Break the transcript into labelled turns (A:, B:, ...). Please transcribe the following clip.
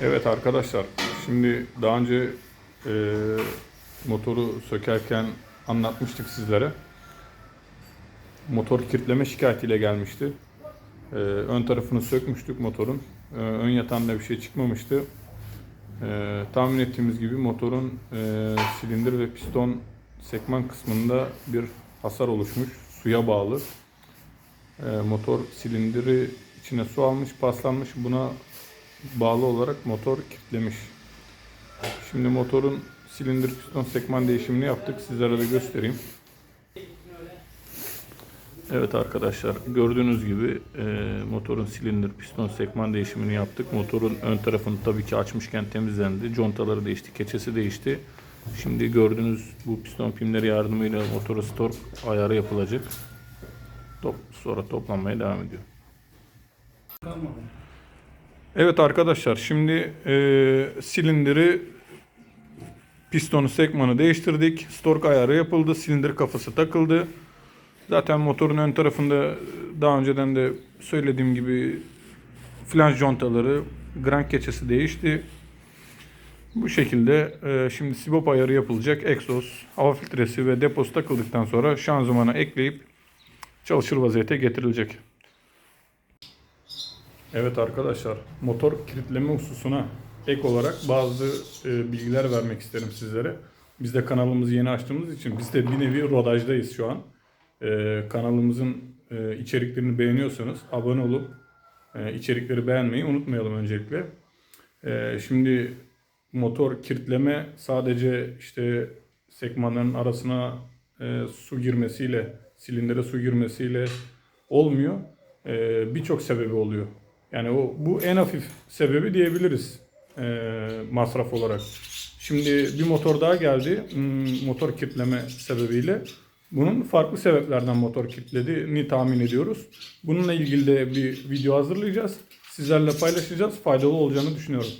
A: Evet arkadaşlar, şimdi daha önce e, motoru sökerken anlatmıştık sizlere. Motor kilitleme şikayetiyle gelmişti. E, ön tarafını sökmüştük motorun. E, ön yatağında bir şey çıkmamıştı. E, tahmin ettiğimiz gibi motorun e, silindir ve piston sekman kısmında bir hasar oluşmuş. Suya bağlı. E, motor silindiri içine su almış, paslanmış. Buna bağlı olarak motor kilitlemiş. Şimdi motorun silindir piston sekman değişimini yaptık. Sizlere de göstereyim. Evet arkadaşlar gördüğünüz gibi e, motorun silindir piston sekman değişimini yaptık. Motorun ön tarafını tabii ki açmışken temizlendi. Contaları değişti, keçesi değişti. Şimdi gördüğünüz bu piston pimleri yardımıyla motora stork ayarı yapılacak. Top, sonra toplanmaya devam ediyor. Evet arkadaşlar şimdi e, silindiri pistonu sekmanı değiştirdik. Stork ayarı yapıldı. Silindir kafası takıldı. Zaten motorun ön tarafında daha önceden de söylediğim gibi flanş contaları, grank keçesi değişti. Bu şekilde e, şimdi sibop ayarı yapılacak. Egzoz, hava filtresi ve deposu takıldıktan sonra şanzımana ekleyip çalışır vaziyete getirilecek. Evet arkadaşlar, motor kilitleme hususuna ek olarak bazı e, bilgiler vermek isterim sizlere. Biz de kanalımızı yeni açtığımız için biz de bir nevi rodajdayız şu an. E, kanalımızın e, içeriklerini beğeniyorsanız abone olup e, içerikleri beğenmeyi unutmayalım öncelikle. E, şimdi motor kilitleme sadece işte sekmanların arasına e, su girmesiyle, silindire su girmesiyle olmuyor. E, Birçok sebebi oluyor. Yani o bu en hafif sebebi diyebiliriz e, masraf olarak. Şimdi bir motor daha geldi. Hmm, motor kilitleme sebebiyle. Bunun farklı sebeplerden motor kilitlediğini tahmin ediyoruz. Bununla ilgili de bir video hazırlayacağız. Sizlerle paylaşacağız. Faydalı olacağını düşünüyorum.